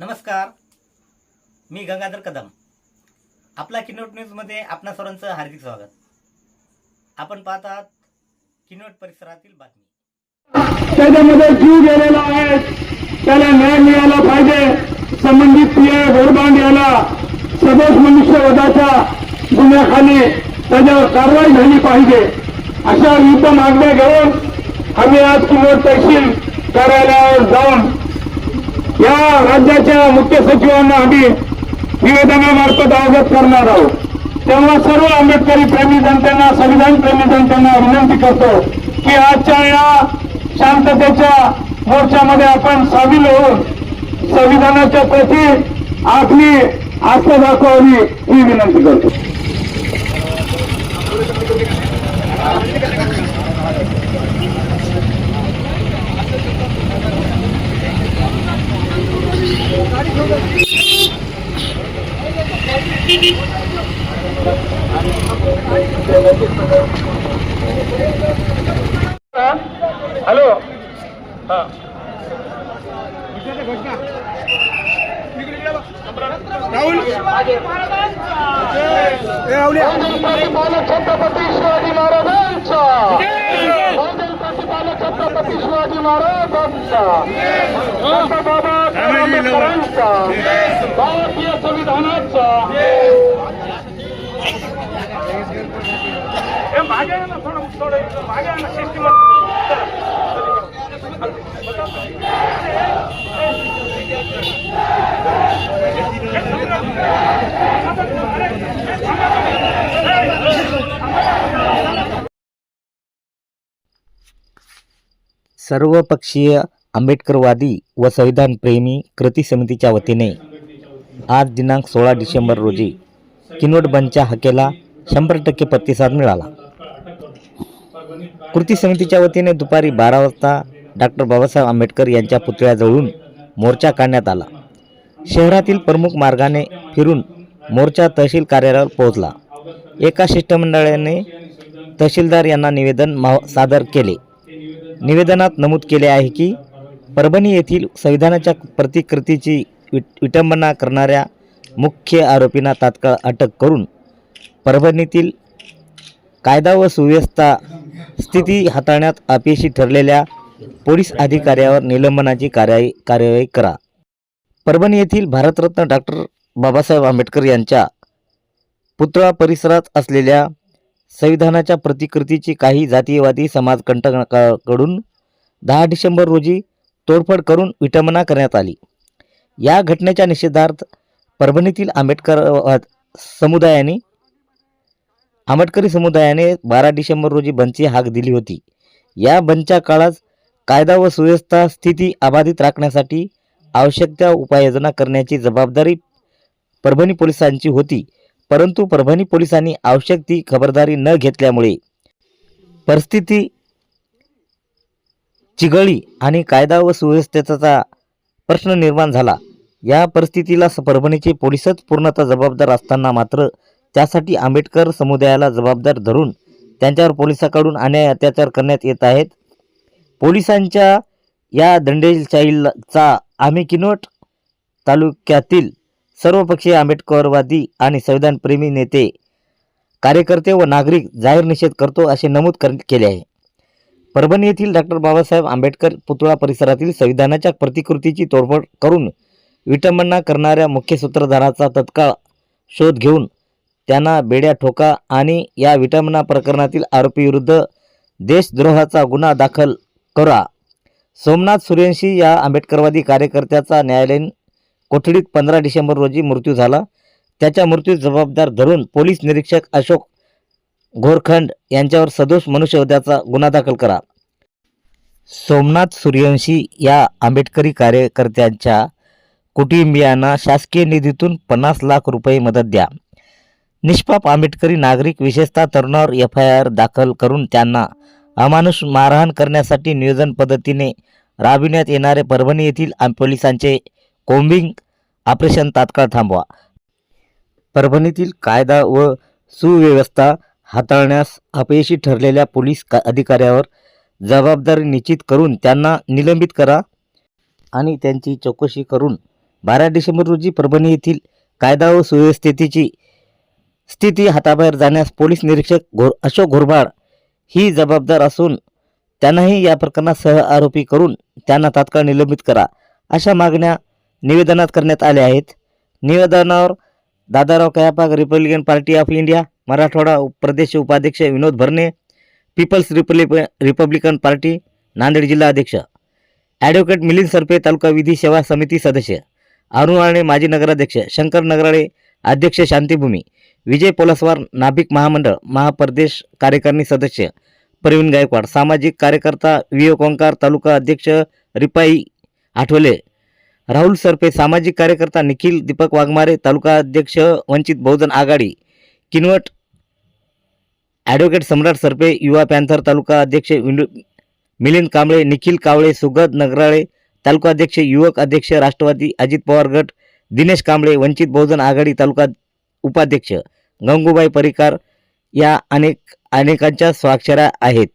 नमस्कार. मी गंगाधर कदम. आपला किनोट न्यूजमध्ये आपणा सर्वांचं हार्दिक स्वागत. आपण पाहतात किनोट परिसरातील बातमी. त्याच्यामध्ये जीव गेलेला आहे. त्याला न्याय मिळाला पाहिजे. संबंधित पीए आय याला सदोष मनुष्यवधाच्या गुन्ह्याखाली त्याच्यावर कारवाई झाली पाहिजे. अशा विविध मागण्या घेऊन आम्ही आज किनोट तहसील कार्यालयावर जाऊन या राज्याच्या मुख्य सचिवांना आम्ही निवेदनामार्फत अवगत करणार आहोत. तेव्हा सर्व आंबेडकरी प्रेमी जनतेना संविधान प्रेमी जनतेना विनंती करतो की आजच्या या शांततेच्या मोर्चामध्ये आपण सामील होऊन संविधानाच्या प्रती आपली आस्था दाखवावी ही विनंती करतो. हॅलो. हा. राहुल. छत्रपती शिवाजी महाराजांचा प्रतिपालक छत्रपती शिवाजी महाराजांचा. भारतीय संविधानाचा मागे ना थोडं थोडं मागे ना सिस्टीम सर्वपक्षीय आंबेडकरवादी व संविधानप्रेमी कृती समितीच्या वतीने आज दिनांक सोळा डिसेंबर रोजी किनवट बंदच्या शंभर टक्के प्रतिसाद मिळाला. कृती समितीच्या वतीने दुपारी बारा वाजता डॉक्टर बाबासाहेब आंबेडकर यांच्या पुतळ्याजवळून मोर्चा काढण्यात आला. शहरातील प्रमुख मार्गाने फिरून मोर्चा तहसील कार्यालयावर पोहोचला. एका शिष्टमंडळाने तहसीलदार यांना निवेदन माव- सादर केले. निवेदनात नमूद केले आहे की परभणी येथील संविधानाच्या प्रतिकृतीची विट- विटंबना करणाऱ्या मुख्य आरोपींना तात्काळ अटक करून परभणीतील कायदा व सुव्यवस्था स्थिती हाताळण्यात अपयशी ठरलेल्या पोलीस अधिकाऱ्यावर निलंबनाची कार्य कार्यवाही करा. परभणी येथील भारतरत्न डॉक्टर बाबासाहेब आंबेडकर यांच्या पुतळा परिसरात असलेल्या संविधानाच्या प्रतिकृतीची काही जातीयवादी समाजकंटकाकडून दहा डिसेंबर रोजी तोडफोड करून विटंबना करण्यात आली. या घटनेच्या निषेधार्थ परभणीतील आंबेडकर समुदायाने आंबेडकरी समुदायाने बारा डिसेंबर रोजी बंदची हाक दिली होती. या बंदच्या काळात कायदा व सुव्यवस्था स्थिती अबाधित राखण्यासाठी आवश्यक त्या उपाययोजना करण्याची जबाबदारी परभणी पोलिसांची होती. परंतु परभणी पोलिसांनी आवश्यक ती खबरदारी न घेतल्यामुळे परिस्थिती चिघळली आणि कायदा व सुव्यवस्थेचा प्रश्न निर्माण झाला. या परिस्थितीला परभणीचे पोलिसच पूर्णतः जबाबदार असताना मात्र त्यासाठी आंबेडकर समुदायाला जबाबदार धरून त्यांच्यावर पोलिसाकडून अन्याय अत्याचार करण्यात येत आहेत. पोलिसांच्या या दंडेशाहीचा आम्ही किनवट तालुक्यातील सर्वपक्षीय आंबेडकरवादी आणि संविधानप्रेमी नेते कार्यकर्ते व नागरिक जाहीर निषेध करतो असे नमूद कर केले आहे. परभणी येथील डॉक्टर बाबासाहेब आंबेडकर पुतळा परिसरातील संविधानाच्या प्रतिकृतीची तोडफोड करून विटंबना करणाऱ्या मुख्य सूत्रधाराचा तत्काळ शोध घेऊन त्यांना बेड्या ठोका आणि या विटंबना प्रकरणातील आरोपीविरुद्ध देशद्रोहाचा गुन्हा दाखल करा. सोमनाथ सूर्यवंशी या आंबेडकरवादी कार्यकर्त्याचा न्यायालयीन कोठडीत पंधरा डिसेंबर रोजी मृत्यू झाला. त्याच्या मृत्यूस जबाबदार धरून पोलीस निरीक्षक अशोक घोरखंड यांच्यावर सदोष मनुष्यवधाचा गुन्हा दाखल करा. सोमनाथ सूर्यवंशी या आंबेडकरी कार्यकर्त्यांच्या कुटुंबियांना शासकीय निधीतून पन्नास लाख रुपये मदत द्या. निष्पाप आंबेडकरी नागरिक विशेषतः तरुणावर एफ आय आर दाखल करून त्यांना अमानुष मारहाण करण्यासाठी नियोजन पद्धतीने राबविण्यात येणारे परभणी येथील पोलिसांचे कोम्बिंग ऑपरेशन तात्काळ थांबवा. परभणीतील कायदा व सुव्यवस्था हाताळण्यास अपयशी ठरलेल्या पोलीस का अधिकाऱ्यावर जबाबदारी निश्चित करून त्यांना निलंबित करा आणि त्यांची चौकशी करून बारा डिसेंबर रोजी परभणी येथील कायदा व सुव्यवस्थेची स्थिती हाताबाहेर जाण्यास पोलीस निरीक्षक घोर अशोक घोरबाड ही जबाबदार असून त्यांनाही या प्रकरणात सह आरोपी करून त्यांना तात्काळ निलंबित करा अशा मागण्या निवेदनात करण्यात आल्या आहेत. निवेदनावर Dadarao Kayapak Republican Party of India Marathwada उप- प्रदेश उपाध्यक्ष Vinod Bharne People's Republic Republican Party Nanded जिल्हा अध्यक्ष ॲडव्होकेट मिलिंद सरपे तालुका विधी सेवा समिती सदस्य अरुण राणे माजी नगराध्यक्ष शंकर नगराळे अध्यक्ष शांतीभूमी विजय पोलासवार नाभिक महामंडळ महाप्रदेश कार्यकारिणी सदस्य प्रवीण गायकवाड सामाजिक कार्यकर्ता विवेक कोंकार तालुका अध्यक्ष रिपाई आठवले राहुल सरपे सामाजिक कार्यकर्ता निखिल दीपक वाघमारे तालुका अध्यक्ष वंचित बहुजन आघाडी किनवट ॲडव्होकेट सम्राट सरपे युवा पॅन्थर तालुका अध्यक्ष मिलिंद कांबळे निखिल कावळे सुगत नगराळे तालुका अध्यक्ष युवक अध्यक्ष राष्ट्रवादी अजित पवार गट दिनेश कांबळे वंचित बहुजन आघाडी तालुका उपाध्यक्ष गंगूबाई परिकार या अनेक अनेकांच्या स्वाक्षऱ्या आहेत.